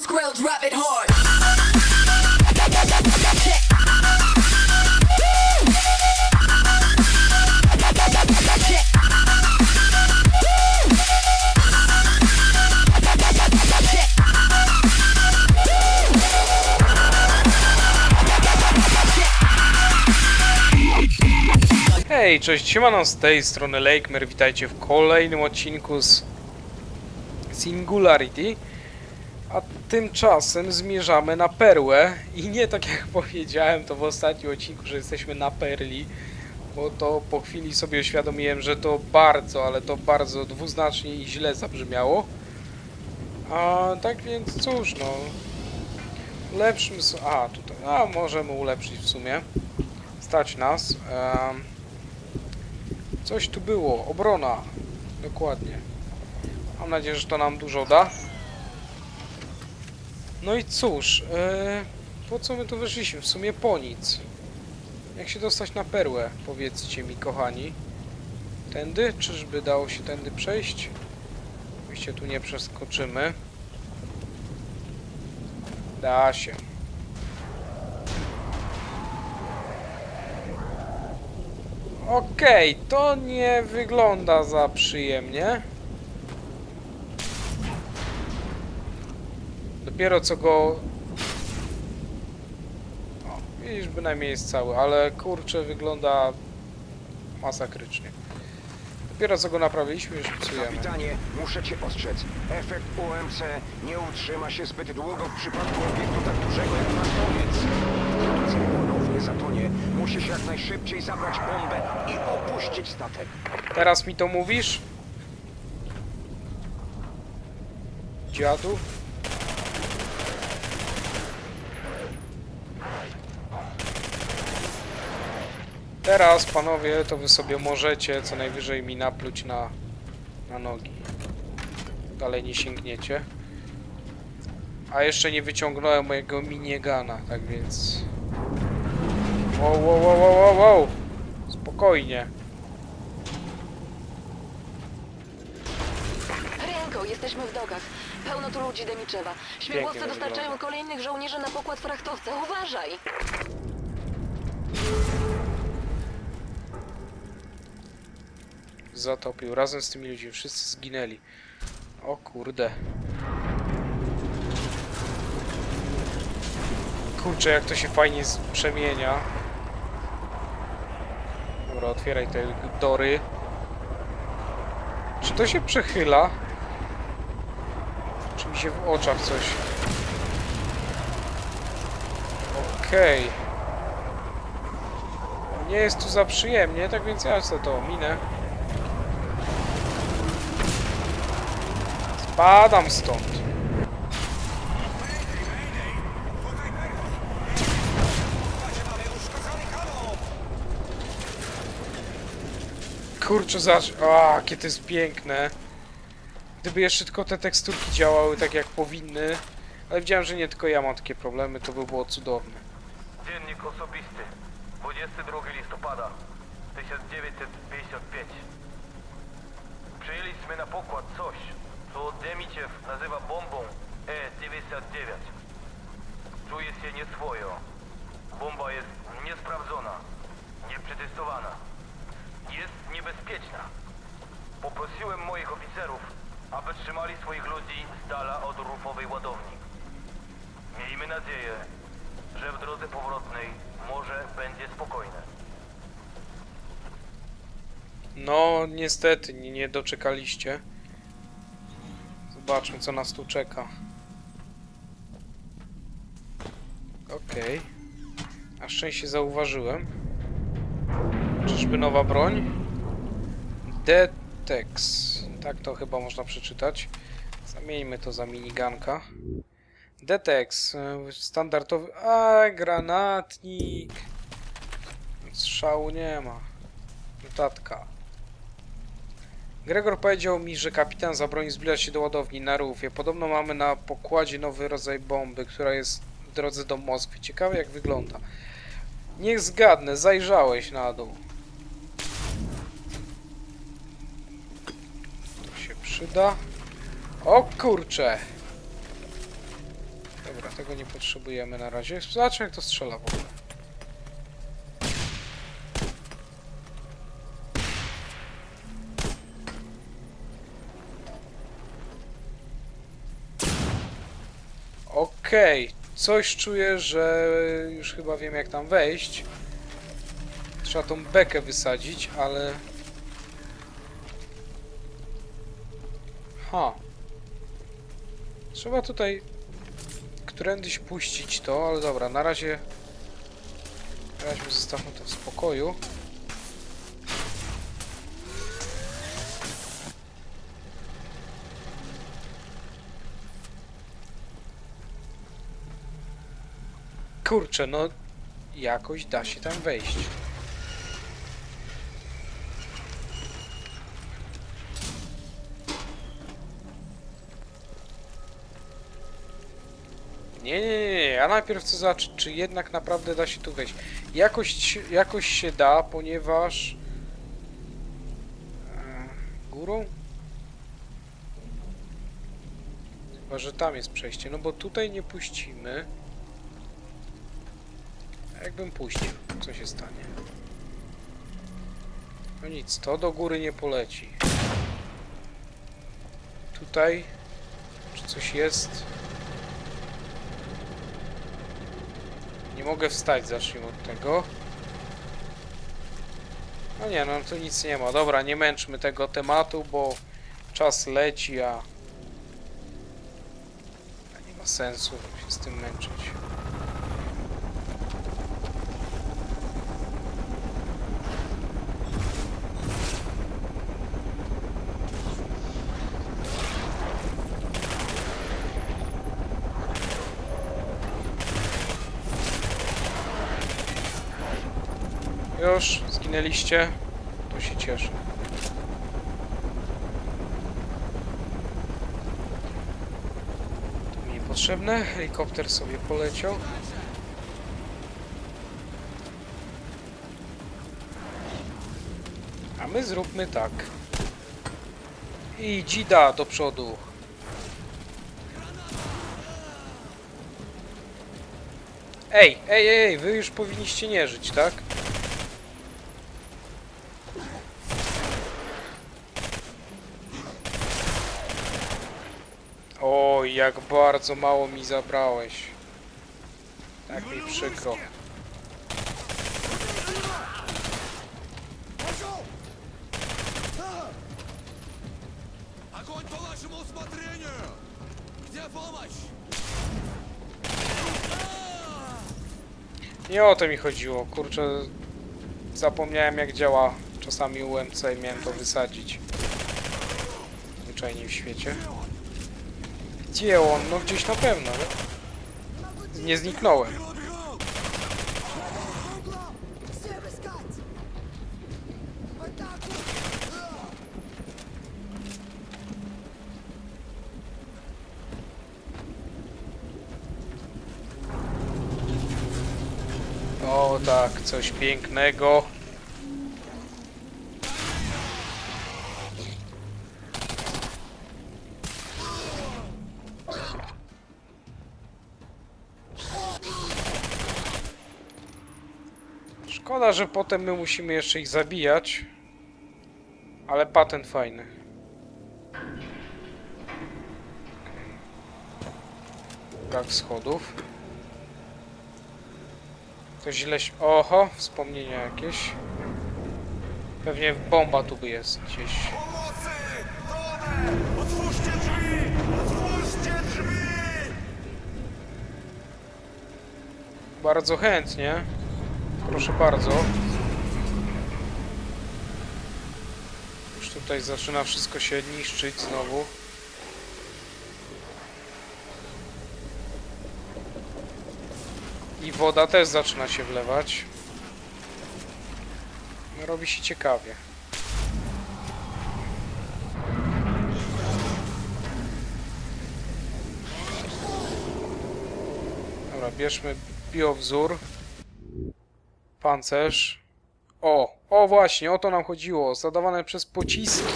Skrill, drop it hard. Hej, cześć, siemano z tej strony Lakemer, witajcie w kolejnym odcinku z Singularity. A tymczasem zmierzamy na perłę i nie tak jak powiedziałem to w ostatnim odcinku, że jesteśmy na perli, bo to po chwili sobie uświadomiłem, że to bardzo, ale to bardzo dwuznacznie i źle zabrzmiało. A tak więc cóż, no... Ulepszymy... s- A, tutaj... A, możemy ulepszyć w sumie. Stać nas. Em, Coś tu było. Obrona. Dokładnie. Mam nadzieję, że to nam dużo da. No i cóż, e, po co my tu wyszliśmy? W sumie po nic. Jak się dostać na perłę? Powiedzcie mi, kochani. Tędy? Czyżby dało się tędy przejść? Oczywiście tu nie przeskoczymy. Da się. Okej, to nie wygląda za przyjemnie. Dopiero co go... O, widzisz, bynajmniej jest cały, ale kurczę, wygląda masakrycznie. Dopiero co go naprawiliśmy, już psujemy. Kapitanie, muszę cię ostrzec. Efekt UMC nie utrzyma się zbyt długo w przypadku obiektu tak dużego jak mastowiec. Gdy ponownie nie zatonie, musisz jak najszybciej zabrać bombę i opuścić statek. Teraz mi to mówisz? Dziadu? Teraz, panowie, to wy sobie możecie co najwyżej mi napluć na, na nogi. Dalej nie sięgniecie. A jeszcze nie wyciągnąłem mojego miniegana, tak więc... Wow, wow, wow, wow, wow, wow! Spokojnie. Ręko, jesteśmy w dogach. Pełno tu ludzi Demiczewa. Śmigłowce Pięknie dostarczają wygląda. kolejnych żołnierzy na pokład frachtowca. Uważaj! Zatopił razem z tymi ludźmi. Wszyscy zginęli. O kurde. Kurczę, jak to się fajnie przemienia. Dobra, otwieraj te dory. Czy to się przechyla? Czy mi się w oczach coś... Okej. Nie jest tu za przyjemnie, tak więc ja sobie to minę. Spadam stąd. Kurczę, zacz... A, jakie to jest piękne. Gdyby jeszcze tylko te teksturki działały tak jak powinny. Ale widziałem, że nie tylko ja mam takie problemy, to by było cudowne. Dziennik osobisty. 22 listopada 1955. Przyjęliśmy na pokład coś, co Demiciew nazywa bombą E-99. Czuję się nieswojo. Bomba jest niesprawdzona, nieprzetestowana. Jest niebezpieczna. Poprosiłem moich oficerów, aby trzymali swoich ludzi z dala od rufowej ładowni. Miejmy nadzieję, że w drodze powrotnej morze będzie spokojne. No, niestety, nie, nie doczekaliście. Zobaczmy, co nas tu czeka. Okej. Na szczęście zauważyłem. Czyżby nowa broń? Detex. Tak to chyba można przeczytać. Zamieńmy to za miniganka. Detex. y, Standardowy... A, granatnik. Strzału nie ma. Notatka. Gregor powiedział mi, że kapitan zabroni zbliżać się do ładowni na rufie. Podobno mamy na pokładzie nowy rodzaj bomby, która jest w drodze do Moskwy. Ciekawe jak wygląda. Niech zgadnę, zajrzałeś na dół. To się przyda. O kurcze! Dobra, tego nie potrzebujemy na razie. Zobaczmy jak to strzela w ogóle. Okej, coś czuję, że już chyba wiem jak tam wejść. Trzeba tą bekę wysadzić, ale... Ha. Trzeba tutaj którędyś puścić to, ale dobra, na razie... Na razie zostawmy to w spokoju. Kurczę, no jakoś da się tam wejść. Nie, nie, nie, ja najpierw chcę zobaczyć, czy jednak naprawdę da się tu wejść. Jakoś, jakoś się da, ponieważ... E, górą? Chyba, że tam jest przejście, no bo tutaj nie puścimy. Jakbym puścił, co się stanie? No nic, to do góry nie poleci. Tutaj, czy coś jest? Nie mogę wstać, zacznijmy od tego. No nie, no tu nic nie ma. Dobra, nie męczmy tego tematu, bo czas leci, a... a nie ma sensu się z tym męczyć. Już zginęliście? To się cieszę. To mi niepotrzebne. Helikopter sobie poleciał. A my zróbmy tak. I dzida do przodu. Ej, ej, ej, wy już powinniście nie żyć, tak? Oj, jak bardzo mało mi zabrałeś. Tak mi przykro. Огонь по вашему усмотрению! Где помощь? Nie o to mi chodziło, kurczę. Zapomniałem jak działa czasami UMC i miałem to wysadzić. Zwyczajnie w świecie. Gdzie on? No gdzieś na pewno, nie? Zniknąłem. O tak, coś pięknego. Szkoda, że potem my musimy jeszcze ich zabijać. Ale patent fajny. Brak schodów. To źle. Oho, wspomnienia jakieś. Pewnie bomba tu by jest gdzieś. Pomocy! Otwórzcie drzwi! Otwórzcie drzwi! Bardzo chętnie. Proszę bardzo. Już tutaj zaczyna wszystko się niszczyć znowu. I woda też zaczyna się wlewać. No, Robi się ciekawie. Dobra, bierzmy biowzór. Pancerz. O, o właśnie, o to nam chodziło. Zadawane przez pociski.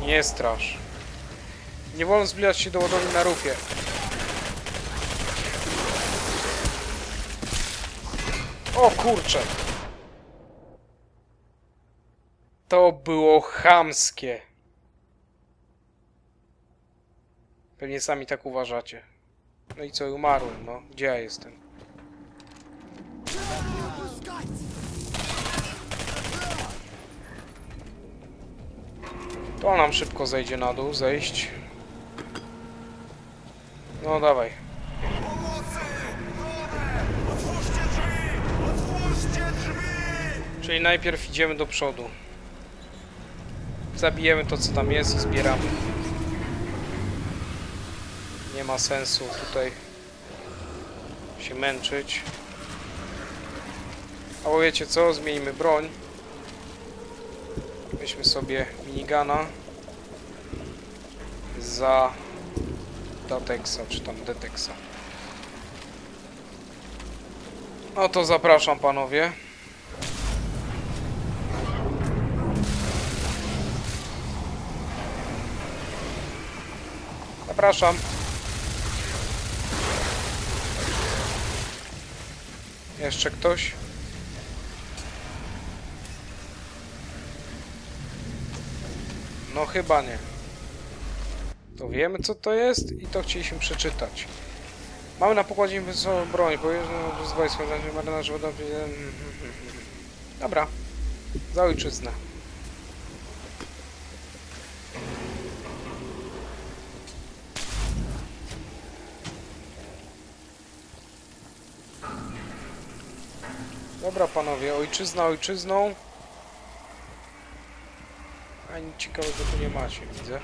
Nie strasz. Nie wolno zbliżać się do ładowni na rupie. O kurczę. To było chamskie. Pewnie sami tak uważacie. No i co, umarłem, no. Gdzie ja jestem? To nam szybko zejdzie na dół, zejść. No dawaj. Czyli najpierw idziemy do przodu. Zabijemy to, co tam jest i zbieramy. Nie ma sensu tutaj się męczyć. A wiecie co? Zmienimy broń. Weźmy sobie minigana za Datexa, czy tam Detexa. No to zapraszam panowie. Zapraszam. Jeszcze ktoś? No chyba nie. To wiemy co to jest i to chcieliśmy przeczytać. Mamy na pokładzie wysoką broń, pojeżdżamy z wojska, marynarze wodą... Dobra. Za ojczyznę. Dobra panowie, ojczyzna ojczyzną. A nic ciekawego tu nie macie, widzę.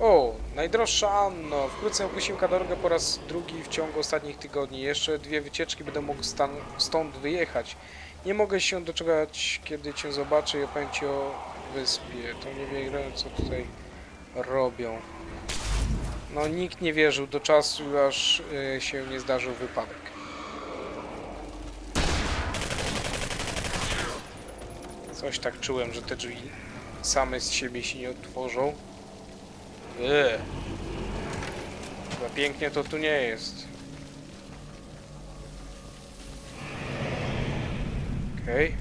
O, najdroższa Anno. Wkrótce opuścimy Kadorgę po raz drugi w ciągu ostatnich tygodni. Jeszcze dwie wycieczki będę mógł stąd wyjechać. Nie mogę się doczekać, kiedy cię zobaczę i opowiem ci o wyspie. To nie wiem, co tutaj robią. No, nikt nie wierzył do czasu, aż y, się nie zdarzył wypadek. Coś tak czułem, że te drzwi same z siebie się nie otworzą. Eee. Chyba pięknie to tu nie jest. Okej.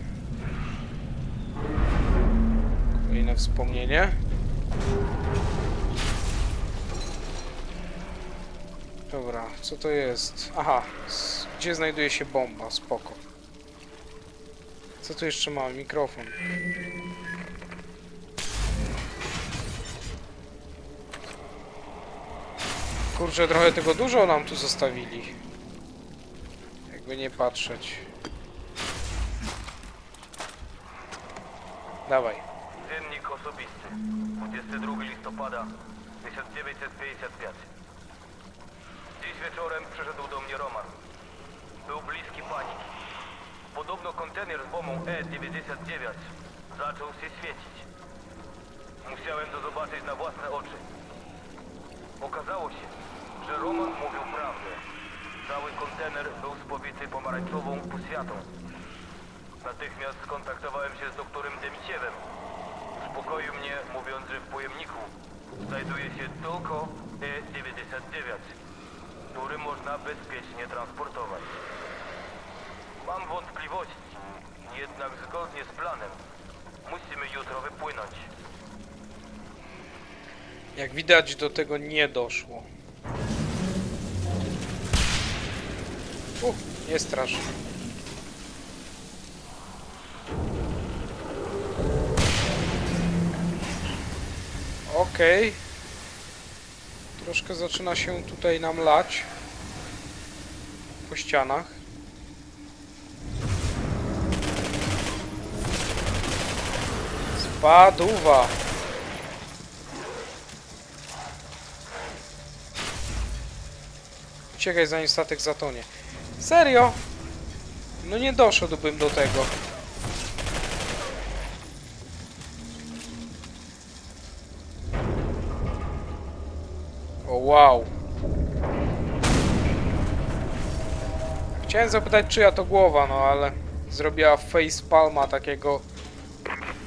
Kolejne wspomnienie. Dobra, co to jest? Aha, gdzie znajduje się bomba? Spoko. Co tu jeszcze mamy? Mikrofon. Kurczę, trochę tego dużo nam tu zostawili. Jakby nie patrzeć. Dawaj. Dziennik osobisty. 22 listopada 1955. Dziś wieczorem przyszedł do mnie Roman. Był bliski paniki. Podobno kontener z bombą E-99 zaczął się świecić. Musiałem to zobaczyć na własne oczy. Okazało się, że Roman mówił prawdę. Cały kontener był spowity pomarańczową poświatą. Natychmiast skontaktowałem się z doktorem Demiciewem. Uspokoił mnie, mówiąc, że w pojemniku znajduje się tylko E-99, który można bezpiecznie transportować. Mam wątpliwości, jednak zgodnie z planem musimy jutro wypłynąć. Jak widać do tego nie doszło. U, nie strasz. Okej. Troszkę zaczyna się tutaj nam lać. Po ścianach. Spaduwa. Uciekaj zanim statek zatonie. Serio? No nie doszedłbym do tego. O wow. Chciałem zapytać czyja to głowa, no ale zrobiła face palma takiego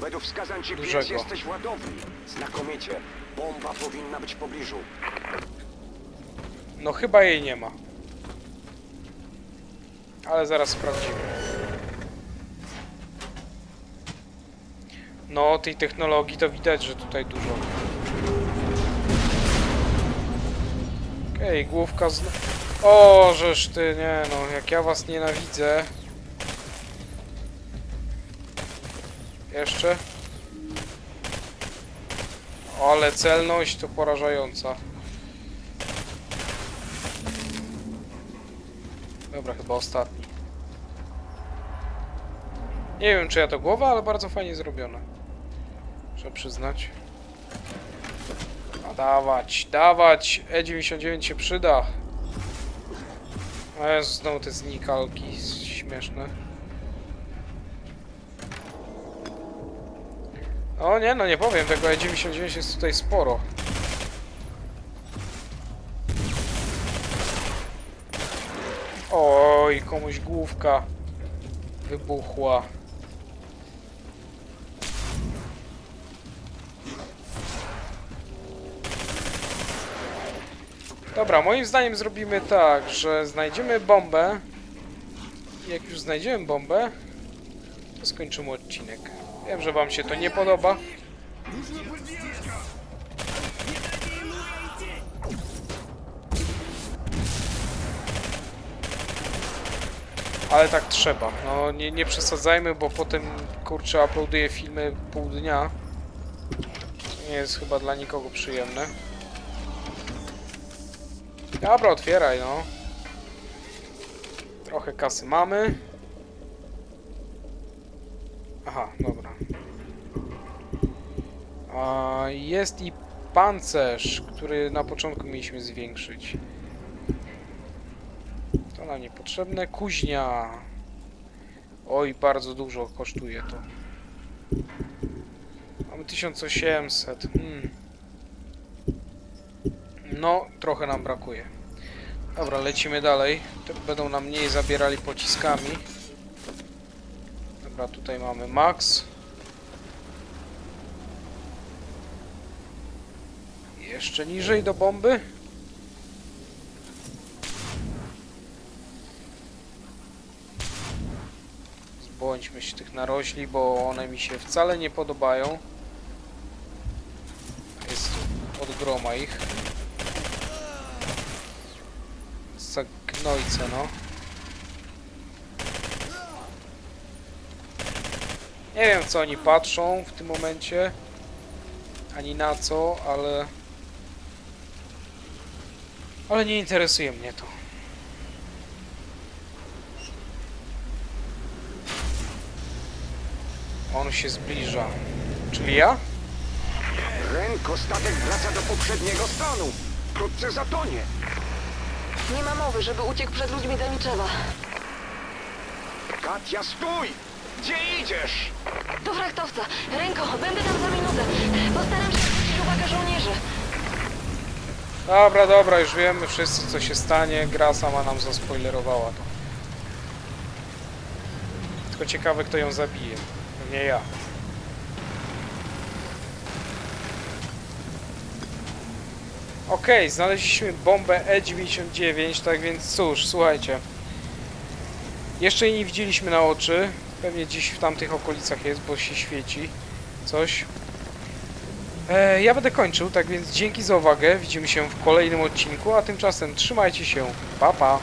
Według wskazań GPS Dużego. jesteś w ładowni. Znakomicie. Bomba powinna być w pobliżu. No chyba jej nie ma. Ale zaraz sprawdzimy. No, tej technologii to widać, że tutaj dużo. Okej, główka z... O, żeż ty, nie no, jak ja was nienawidzę. Jeszcze. Ale celność to porażająca. Dobra, chyba ostatni. Nie wiem, czy ja to głowa, ale bardzo fajnie zrobione. Muszę przyznać. A dawać, dawać! E99 się przyda. A Jezu, znowu te znikalki śmieszne. O nie, no nie powiem, tego E99 jest tutaj sporo. Oj, komuś główka wybuchła. Dobra, moim zdaniem zrobimy tak, że znajdziemy bombę. Jak już znajdziemy bombę, to skończymy odcinek. Wiem, że wam się to nie podoba. Ale tak trzeba. No nie, nie przesadzajmy, bo potem kurczę uploaduję filmy pół dnia. To nie jest chyba dla nikogo przyjemne. Dobra, otwieraj no. Trochę kasy mamy. Aha, dobra. Jest i pancerz, który na początku mieliśmy zwiększyć. To nam niepotrzebne. Kuźnia. Oj, bardzo dużo kosztuje to. Mamy 1800. Hmm. No, trochę nam brakuje. Dobra, lecimy dalej. Będą nam mniej zabierali pociskami. Dobra, tutaj mamy max. Jeszcze niżej do bomby. Zbądźmy się tych narośli, bo one mi się wcale nie podobają. Jest od groma ich. Zagnojce, no. Nie wiem, co oni patrzą w tym momencie. Ani na co, ale... Ale nie interesuje mnie to. On się zbliża. Czyli ja? Renko, statek wraca do poprzedniego stanu. Wkrótce zatonie. Nie ma mowy, żeby uciekł przed ludźmi Deniczewa. Katia, stój! Gdzie idziesz? Do frachtowca. Ręko, będę tam za minutę. Postaram się. Dobra, dobra, już wiemy wszyscy co się stanie. Gra sama nam zaspoilerowała to. Tylko ciekawe kto ją zabije. Nie ja. Okej, znaleźliśmy bombę E99, tak więc cóż, słuchajcie. Jeszcze jej nie widzieliśmy na oczy. Pewnie gdzieś w tamtych okolicach jest, bo się świeci coś. E, ja będę kończył, tak więc dzięki za uwagę. Widzimy się w kolejnym odcinku, a tymczasem trzymajcie się. Pa, pa.